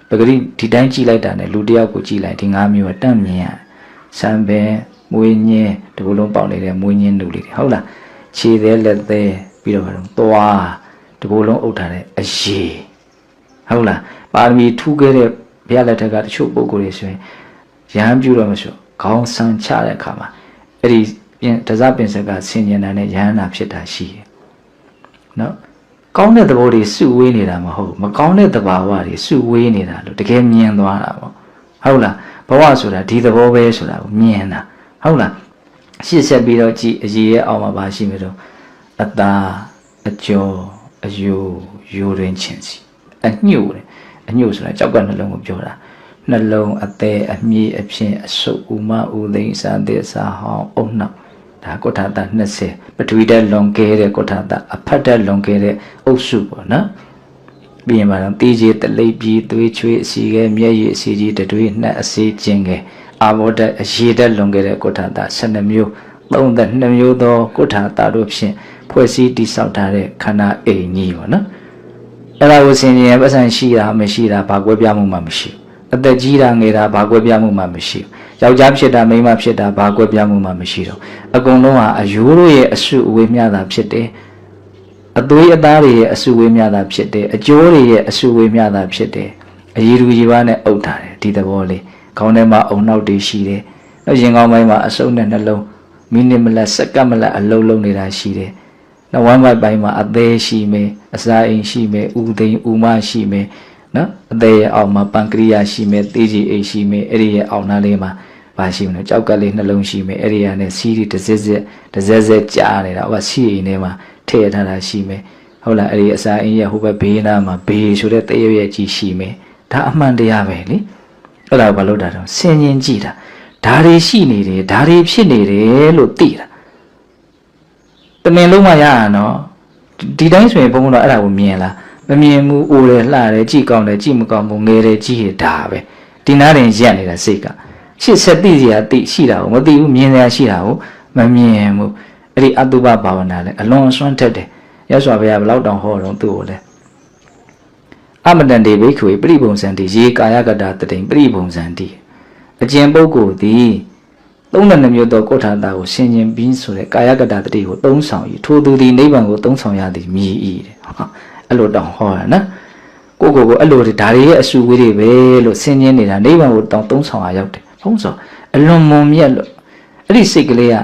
ပဂရိဒီတိုင်းကြည့်လိုက်တာနဲ့လူတယောက်ကိုကြည့်လိုက်ဒီငါးမျိုးကတန့်မြင်ရစံပဲမွေးညင်းဒီလိုလုံးပေါက်နေတဲ့မွေးညင်းလူလေးတွေဟုတ်လားခြေသေးလက်သေးပြီးတော့ဘာလို့သွားဒီလိုလုံးအုပ်ထားတဲ့အရည်ဟုတ်လား ပါရမီထူးခဲ့တဲ့ဘုရားလက်ထက်ကတချို့ပုဂ္ဂိုလ်တွေဆိုရင်ရဟန်းပြုတော့မဆိုခေါင်းဆန်းချတဲ့အခါမှာအဲ့ဒီပြင်တစားပင်စကဆင်ញင်တာနဲ့ရဟန္တာဖြစ်တာရှိတယ်နော်ကောင်းတဲ့သဘောတွေစုဝေးနေတာမဟုတ်မကောင်းတဲ့သဘာဝတွေစုဝေးနေတာလို့တကယ်မြင်သွားတာပေါ့ဟုတ်လားဘဝဆိုတာဒီသဘောပဲဆိုတာကိုမြင်တာဟုတ်လားရှေ့ဆက်ပြီးတော့ကြည်အရေးရဲ့အောက်မှာပါရှိမယ်တော့အတာအကျော်အယိုယိုတွင်ချင်စီအညှို့တယ် အညှို့ဆိုတာကြောက်ကနှလုံးကိုပြောတာနှလုံးအသေးအမြည်အဖြစ်အဆုပ်ဥမဥသိမ်းစာတဲ့စာဟောင်းအုံနောက်ဒါဒါကုဋ္ဌာတ20ပထဝီတက်လွန်ကဲတဲ့ကုဋ္ဌာတအဖတ်တက်လွန်ကဲတဲ့အုပ်စုပေါ့နော်ပြီးရင်ပါတော့တီးကြီးတလိပ်ပြီးသွေးချွေးအစီကဲမျက်ရည်အစီကြီးတတွေးနှက်အစီခြင်းကဲအာဘောတက်အရေတက်လွန်ကဲတဲ့ကုဋ္ဌာတ12မျိုး32မျိုးသောကုဋ္ဌာတတို့ဖြင့်ဖွဲ့စည်းတည်ဆောက်ထားတဲ့ခန္ဓာအိမ်ကြီးပေါ့နော် အဲ့ဒါကိုဆင်ခြင်ရပတ်စံရှိတာမရှိတာဘာကွဲပြားမှုမှမရှိဘူးအသက်ကြီးတာငယ်တာဘာကွဲပြားမှုမှမရှိဘူးယောက်ျားဖြစ်တာမိန်းမဖြစ်တာဘာကွဲပြားမှုမှမရှိတော့အကုန်လုံးဟာအယိုးတို့ရဲ့အစုအဝေးများတာဖြစ်တယ်အသွေးအသားတွေရဲ့အစုအဝေးများတာဖြစ်တယ်အကျိုးတွေရဲ့အစုအဝေးများတာဖြစ်တယ်အရည်သူရည်ပါနဲ့အုပ်ထားတယ်ဒီသဘောလေးခေါင်းထဲမှာအုံနောက်တွေရှိတယ်နောက်ရင်ကောင်းပိုင်းမှာအစုံနဲ့နှလုံးမိနစ်မလက်စက္ကန့်မလက်အလုံးလုံးနေတာရှိတယ် နောက်ဝမ်းပိုက်ပိုင်းမှာအသေးရှိမယ်အစာအိမ်ရှိမယ်ဥသိမ်ဥမရှိမယ်နော်အသေးရဲ့အောက်မှာပန်ကရိယာရှိမယ်သေကြီးအိမ်ရှိမယ်အဲ့ဒီရဲ့အောက်နားလေးမှာဘာရှိမလဲကြောက်ကလေးနှလုံးရှိမယ်အဲ့ဒီကနေစီးရီတစ်စက်စက်တစ်စက်စက်ကြားနေတာဟိုကစီးအိမ်ထဲမှာထည့်ရထားတာရှိမယ်ဟုတ်လားအဲ့ဒီအစာအိမ်ရဲ့ဟိုဘက်ဘေးနားမှာဘေးဆိုတဲ့တရွရဲ့ကြီးရှိမယ်ဒါအမှန်တရားပဲလေအဲ့ဒါကိုဘာလို့တာတော့ဆင်ញင်ကြည့်တာဒါတွေရှိနေတယ်ဒါတွေဖြစ်နေတယ်လို့သိတာ တမင်လုံးမရရနော်ဒီတိုင်းဆိုရင်ဘုန်းဘုန်းတော့အဲ့ဒါကိုမြင်လားမမြင်ဘူးအိုတယ်လှတယ်ကြည့်ကောင်းတယ်ကြည့်မကောင်းဘူးငယ်တယ်ကြည့်ရဒါပဲဒီနားတင်ရက်နေတာစိတ်ကရှစ်ဆက်သိစရာသိရှိတာကိုမသိဘူးမြင်စရာရှိတာကိုမမြင်ဘူးအဲ့ဒီအတုပဘာဝနာလဲအလွန်အစွမ်းထက်တယ်ရသော်ဘုရားဘလောက်တောင်ဟောတော့သူ့ကိုလဲအမတန်တေဘိက္ခွေပရိပုံစံတိရေကာယကတတတိပရိပုံစံတိအကျင့်ပုဂ္ဂိုလ်သည် သုံးတဲ့နှမျိုးသောကုဋ္ဌာတာကိုဆင်ញင်ပြီးဆိုတဲ့ကာယကတတတိကိုသုံးဆောင်၏ထိုသူသည်နိဗ္ဗာန်ကိုသုံးဆောင်ရသည်မြည်၏တဲ့ဟာအဲ့လိုတောင်ဟောရနော်ကိုကိုကိုအဲ့လိုဒါတွေရဲ့အစုဝေးတွေပဲလို့ဆင်ញင်နေတာနိဗ္ဗာန်ကိုတောင်သုံးဆောင်ရရောက်တယ်ဟုတ်ဆိုအလွန်မွန်မြတ်လို့အဲ့ဒီစိတ်ကလေးက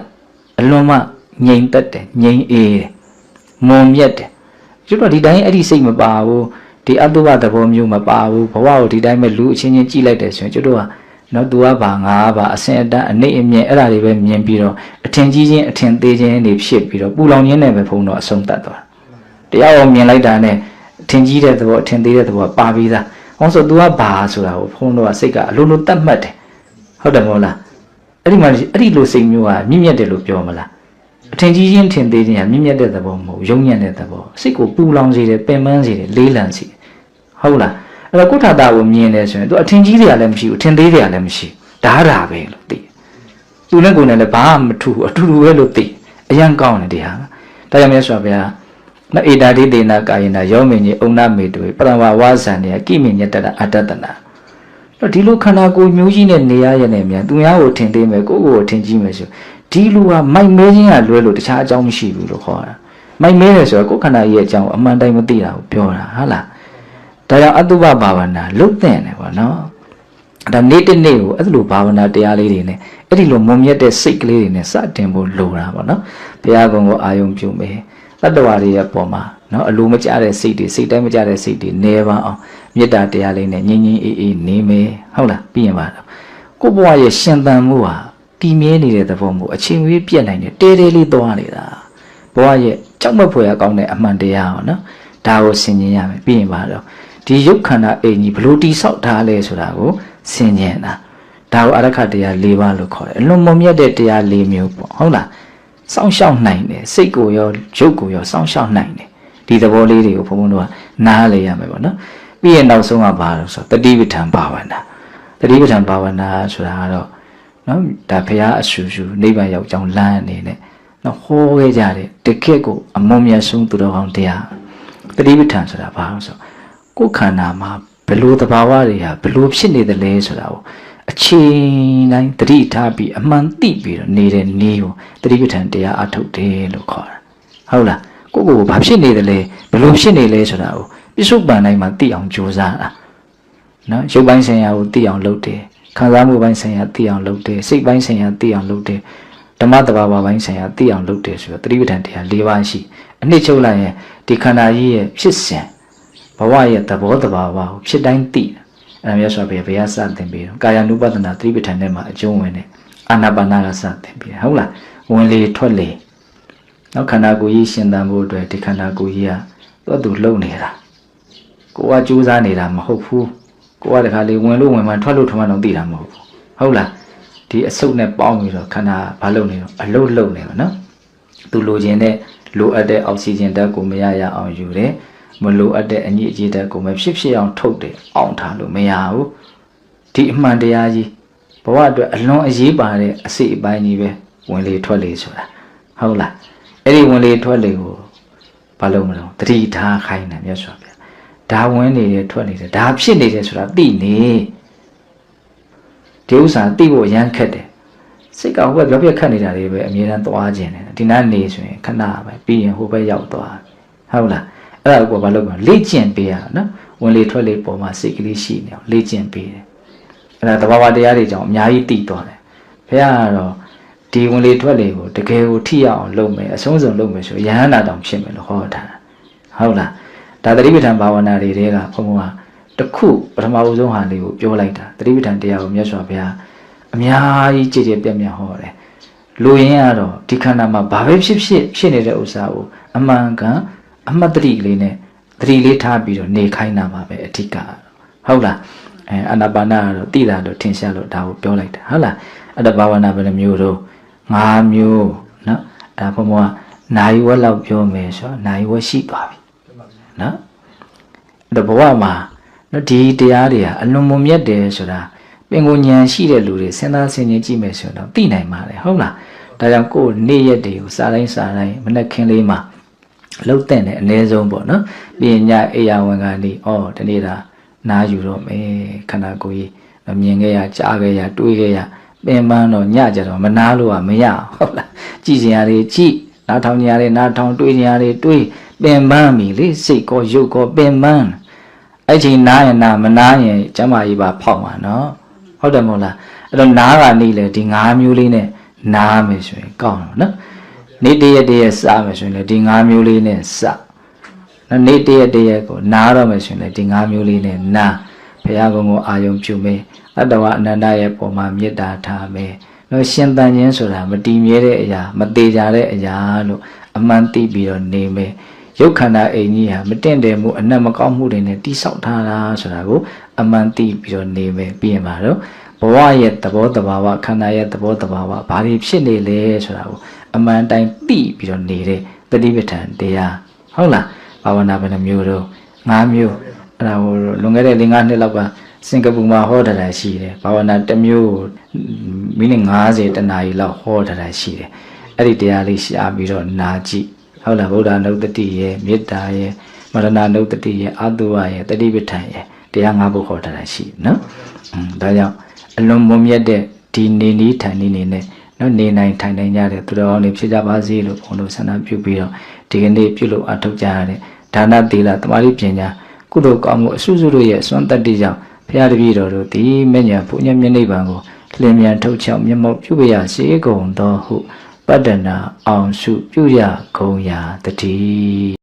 အလွန်မှငြိမ်သက်တယ်ငြိမ်အေးတယ်မွန်မြတ်တယ်ကျွတ်တော့ဒီတိုင်းအဲ့ဒီစိတ်မပါဘူးဒီအတုပသဘောမျိုးမပါဘူးဘဝကိုဒီတိုင်းပဲလူအချင်းချင်းကြည့်လိုက်တယ်ဆိုရင်ကျွတ်တော့က နော်သူကဘာငါဘာအစင်အတန်းအနှိမ့်အမြင့်အဲ့ဒါတွေပဲမြင်ပြီးတော့အထင်ကြီးချင်းအထင်သေးချင်းတွေဖြစ်ပြီးတော့ပူလောင်ခြင်းနဲ့ပဲဖုံတော့အဆုံးသတ်သွားတရားအောင်မြင်လိုက်တာနဲ့အထင်ကြီးတဲ့သဘောအထင်သေးတဲ့သဘောပါပြီးသားဟောဆို तू ကဘာဆိုတာကိုဖုံတော့စိတ်ကအလိုလိုတတ်မှတ်တယ်ဟုတ်တယ်မဟုတ်လားအဲ့ဒီမှာအဲ့ဒီလိုစိတ်မျိုးကမြင့်မြတ်တယ်လို့ပြောမလားအထင်ကြီးချင်းထင်သေးခြင်းကမြင့်မြတ်တဲ့သဘောမဟုတ်ယုံညံ့တဲ့သဘောစိတ်ကိုပူလောင်စေတယ်ပင်ပန်းစေတယ်လေးလံစေတယ်ဟုတ်လား အဲ့တော့ကုဋ္ဌာတာကိုမြင်တယ်ဆိုရင်သူအထင်ကြီးတွေကလည်းမရှိဘူးအထင်သေးတွေကလည်းမရှိဘူးဒါဒါပဲလို့သိသူနဲ့ကိုယ်နဲ့လည်းဘာမှမထူဘူးအတူတူပဲလို့သိအရန်ကောင်းတယ်တရားဒါကြောင့်မြတ်စွာဘုရားနဧတာတိတေနာကာယနာယောမင်းကြီးအုံနာမေတုပရမဝါဇန်နေကိမိညတတအတ္တတနာတော့ဒီလိုခန္ဓာကိုယ်မျိုးကြီးနဲ့နေရရနေမြန်သူများကိုထင်သေးမယ်ကိုယ့်ကိုယ်ကိုထင်ကြီးမယ်ဆိုဒီလူကမိုက်မဲခြင်းကလွဲလို့တခြားအကြောင်းမရှိဘူးလို့ခေါ်တာမိုက်မဲတယ်ဆိုတော့ကိုယ်ခန္ဓာရဲ့အကြောင်းအမှန်တိုင်းမသိတာကိုပြောတာဟုတ်လား ဒါကြောင့်အတုပဘာဝနာလုတ်တဲ့တယ်ပေါ့နော်ဒါနေ့တစ်နေ့ကိုအဲ့လိုဘာဝနာတရားလေးတွေနဲ့အဲ့ဒီလိုမုံမြတ်တဲ့စိတ်ကလေးတွေနဲ့စတင်ဖို့လိုတာပေါ့နော်ဘုရားကုံကိုအာယုံပြုမယ်တတ္တဝါတွေရဲ့ပုံမှာနော်အလိုမကျတဲ့စိတ်တွေစိတ်တိုင်းမကျတဲ့စိတ်တွေနေပါအောင်မေတ္တာတရားလေးနဲ့ငြိမ်းငြိမ်းအေးအေးနေမယ်ဟုတ်လားပြီးရင်ပါတော့ကိုယ့်ဘဝရဲ့ရှင်သန်မှုဟာတည်မြဲနေတဲ့သဘောမျိုးအချိန်ဝေးပြက်နိုင်တယ်တဲတဲလေးသွားနေတာဘဝရဲ့ကြောက်မက်ဖွယ်ရကောင်းတဲ့အမှန်တရားဟောနော်ဒါကိုဆင်ခြင်ရမယ်ပြီးရင်ပါတော့ ဒီရုပ်ခန္ဓာအိမ်ကြီးဘလို့တိဆောက်ထားလဲဆိုတာကိုဆင်ခြင်တာဒါကိုအရခတရား၄ပါးလို့ခေါ်တယ်အလွန်မမြတ်တဲ့တရား၄မျိုးပေါ့ဟုတ်လားစောင့်ရှောက်နိုင်တယ်စိတ်ကိုရောရုပ်ကိုရောစောင့်ရှောက်နိုင်တယ်ဒီသဘောလေးတွေကိုဘုံဘုံတို့ကနားလေရမယ်ပေါ့နော်ပြီးရင်နောက်ဆုံးကဘာလို့ဆိုတတိပဋ္ဌာန်ဘာဝနာတတိပဋ္ဌာန်ဘာဝနာဆိုတာကတော့နော်ဒါဖရာအဆူဆူနိဗ္ဗာန်ရောက်ကြောင်းလမ်းအနေနဲ့နော်ဟောခဲ့ကြတယ်တကယ့်ကိုအမုံမြတ်ဆုံးသူတော်ကောင်းတရားတတိပဋ္ဌာန်ဆိုတာဘာလို့ဆို ကိုယ်ခန္ဓာမှာဘယ်လိုသဘာဝတွေဟာဘယ်လိုဖြစ်နေသလဲဆိုတာကိုအချိန်တိုင်းတတိထားပြီးအမှန်သိပြီးတော့နေတဲ့နေကိုတတိပဋ္ဌာန်တရားအထုတ်တယ်လို့ခေါ်တာဟုတ်လားကိုယ့်ကိုယ်ဘာဖြစ်နေသလဲဘယ်လိုဖြစ်နေလဲဆိုတာကိုပြစ္ဆုတ်ပန်တိုင်းမှာသိအောင်ကြိုးစားတာနော်ရုပ်ပိုင်းဆိုင်ရာကိုသိအောင်လုပ်တယ်ခံစားမှုပိုင်းဆိုင်ရာသိအောင်လုပ်တယ်စိတ်ပိုင်းဆိုင်ရာသိအောင်လုပ်တယ်ဓမ္မတဘာဝပိုင်းဆိုင်ရာသိအောင်လုပ်တယ်ဆိုတော့တတိပဋ္ဌာန်တရား၄ပါးရှိအနှစ်ချုပ်လိုက်ရင်ဒီခန္ဓာကြီးရဲ့ဖြစ်စဉ် ဘဝရဲ့သဘောတဘာဝကိုဖြစ်တိုင်းသိတယ်အဲ့ဒါမျိုးဆိုတော့ဘယ်ဘယ်ကစတင်ပြီးတော့ကာယ ानु ပဒနာတတိပဋ္ဌာန်ထဲမှာအကျုံးဝင်တယ်အာနာပါနာကစတင်ပြီးဟုတ်လားဝင်လေထွက်လေနောက်ခန္ဓာကိုယ်ကြီးရှင်သန်ဖို့အတွက်ဒီခန္ဓာကိုယ်ကြီးကသူ့အတူလုံနေတာကိုကကြိုးစားနေတာမဟုတ်ဘူးကိုကတခါလေဝင်လို့ဝင်မှထွက်လို့ထွက်မှတော့သိတာမဟုတ်ဘူးဟုတ်လားဒဒီအဆုတ်နဲ့ပေါင်းပြီးတော့ခန္ဓာဘာလုပ်နေတော့အလုတ်လုတ်နေပါနော်သူလိုချင်တဲ့လိုအပ်တဲ့အောက်ဆီဂျင်ဓာတ်ကိုမရရအောင်ယူတယ် မလိုအပ်တဲ့အညစ်အကြေးဓာတ်ကိုမဖြစ်ဖြစ်အောင်ထုတ်တယ်အောင်ထားလို့မရဘူးဒီအမှန်တရားကြီးဘဝအတွက်အလွန်အရေးပါတဲ့အစိတ်အပိုင်းကြီးပဲဝင်လေထွက်လေဆိုတာဟုတ်လားအဲ့ဒီဝင်လေထွက်လေကိုဘာလို့မလို့တတိထားခိုင်းတယ်မြတ်စွာဘုရားဒါဝင်နေတယ်ထွက်နေတယ်ဒါဖြစ်နေတယ်ဆိုတာသိနေဒီဥစ္စာသိဖို့ရမ်းခက်တယ်စိတ်ကဟိုဘက်ပြောပြခတ်နေတာတွေပဲအမြဲတမ်းသွားခြင်းတယ်ဒီနားနေဆိုရင်ခဏပဲပြီးရင်ဟိုဘက်ရောက်သွားဟုတ်လား အဲ့ဒါကိုဘာလို့လဲလေ့ကျင့်ပေးရအောင်နော်ဝင်လေထွက်လေပေါ်မှာစိတ်ကလေးရှိနေအောင်လေ့ကျင့်ပေးတယ်အဲ့ဒါတဘာဝတရားတွေကြောင့်အများကြီးတည်သွားတယ်ဘုရားကတော့ဒီဝင်လေထွက်လေကိုတကယ်ကိုထိရအောင်လုပ်မယ်အဆုံးစုံလုပ်မယ်ဆိုရဟန္တာတောင်ဖြစ်မယ်လို့ဟောထားတာဟုတ်လားဒါသတိပဋ္ဌာန်ဘာဝနာတွေတဲကဘုံဘုံကတစ်ခုပထမဦးဆုံးဟာလေးကိုပြောလိုက်တာသတိပဋ္ဌာန်တရားကိုမြတ်စွာဘုရားအများကြီးကြည်ကြည်ပြတ်ပြတ်ဟောတယ်လူရင်းကတော့ဒီခန္ဓာမှာဘာပဲဖြစ်ဖြစ်ဖြစ်နေတဲ့ဥစ္စာကိုအမှန်ကန် အမှတ်တရလေးနဲ့တတိလေးထားပြီးတော့နေခိုင်းတာပါပဲအဓိကဟုတ်လားအဲအနာပါနာကတော့တိတာလို့ထင်ရှားလို့ဒါကိုပြောလိုက်တာဟုတ်လားအဲ့ဒါဘာဝနာဘယ်နှမျိုးတော့၅မျိုးနော်အဲ့ဒါဘုံဘုံကနိုင်ဝက်လောက်ပြောမယ်ဆိုတော့နိုင်ဝက်ရှိသွားပြီနော်အဲ့တော့ဘဝမှာနော်ဒီတရားတွေဟာအလွန်မွန်မြတ်တယ်ဆိုတာပင်ကိုဉာဏ်ရှိတဲ့လူတွေစဉ်းစားဆင်ခြင်ကြည့်မယ်ဆိုတော့သိနိုင်ပါတယ်ဟုတ်လားဒါကြောင့်ကိုယ်နေ့ရက်တွေကိုစားတိုင်းစားတိုင်းမနဲ့ခင်းလေးမှာ လှုပ်တဲ့နဲ့အ ਨੇ ဆုံးပေါ့နော်ပြီးရင်ညအိယာဝန်ကနေဩဒီနေ့ဒါနားယူတော့မယ်ခန္ဓာကိုယ်ကြီးမြင်ခဲ့ရကြားခဲ့ရတွေးခဲ့ရပင်ပန်းတော့ညကြတော့မနာလို့ကမရအောင်ဟုတ်လားကြည်စရာတွေကြည်နားထောင်ကြရတယ်နားထောင်တွေးကြရတယ်တွေးပင်ပန်းပြီလေစိတ်ကောရုပ်ကောပင်ပန်းအဲ့ချိန်နားရင်နားမနားရင်ကျမ်းမာရေးပါဖောက်မှာနော်ဟုတ်တယ်မဟုတ်လားအဲ့တော့နားကနေလေဒီ၅မျိုးလေးနဲ့နားမယ်ဆိုရင်ကောင်းတယ်နော် နေ့တရက်တရက်စားမယ်ဆိုရင်လေဒီ၅မျိုးလေးနဲ့စနော်နေ့တရက်တရက်ကိုနားတော့မယ်ဆိုရင်လေဒီ၅မျိုးလေးနဲ့နားဘုရားကုံကိုအာယုံပြုမယ်အတ္တဝအနန္တရဲ့ပုံမှာမေတ္တာထားမယ်နော်ရှင်တန်ခြင်းဆိုတာမတည်မြဲတဲ့အရာမသေးကြတဲ့အရာလို့အမှန်သိပြီးတော့နေမယ်ရုပ်ခန္ဓာအိမ်ကြီးဟာမတင့်တယ်မှုအနက်မကောင်းမှုတွေနဲ့တိဆောက်ထားတာဆိုတာကိုအမှန်သိပြီးတော့နေမယ်ပြီးရင်ပါတော့ဘဝရဲ့သဘောတဘာဝခန္ဓာရဲ့သဘောတဘာဝဘာတွေဖြစ်နေလဲဆိုတာကို အမှန်တိုင်းသိပြီးတော့နေတဲ့တတိပဋ္ဌာန်တရားဟုတ်လားဘာဝနာဘယ်နှမျိုးတော့၅မျိုးအဲ့ဒါကိုလွန်ခဲ့တဲ့၄၅နှစ်လောက်ကစင်ကာပူမှာဟောထားတာရှိတယ်ဘာဝနာတစ်မျိုးကိုမိနစ်90တနာရီလောက်ဟောထားတာရှိတယ်အဲ့ဒီတရားလေးရှားပြီးတော့နာကြည့်ဟုတ်လားဗုဒ္ဓနုတ္တိရဲ့မေတ္တာရဲ့မရဏနုတ္တိရဲ့အတုဝရဲ့တတိပဋ္ဌာန်ရဲ့တရား၅ခုဟောထားတာရှိနော်อืมဒါကြောင့်အလွန်မွန်မြတ်တဲ့ဒီနေနီးထိုင်နေနေနဲ့ နော်နေနိုင်ထိုင်နိုင်ကြတဲ့သူတော်ကောင်းတွေဖြစ်ကြပါစေလို့ဘုန်းတော်ဆန္ဒပြုပြီးတော့ဒီကနေ့ပြုလို့အထောက်ကြရတဲ့ဒါနသီလသမာဓိပညာကုသိုလ်ကောင်းမှုအစုစုတို့ရဲ့စွမ်းတတ္တိကြောင့်ဘုရားတပည့်တော်တို့ဒီမညာဘုညမျက်နှိပ်ပံကိုလင်းမြန်ထုတ်ချောက်မျက်မှောက်ပြုပြရစေကုန်သောဟုပတ္တနာအောင်စုပြုရကုန်ရာတည်း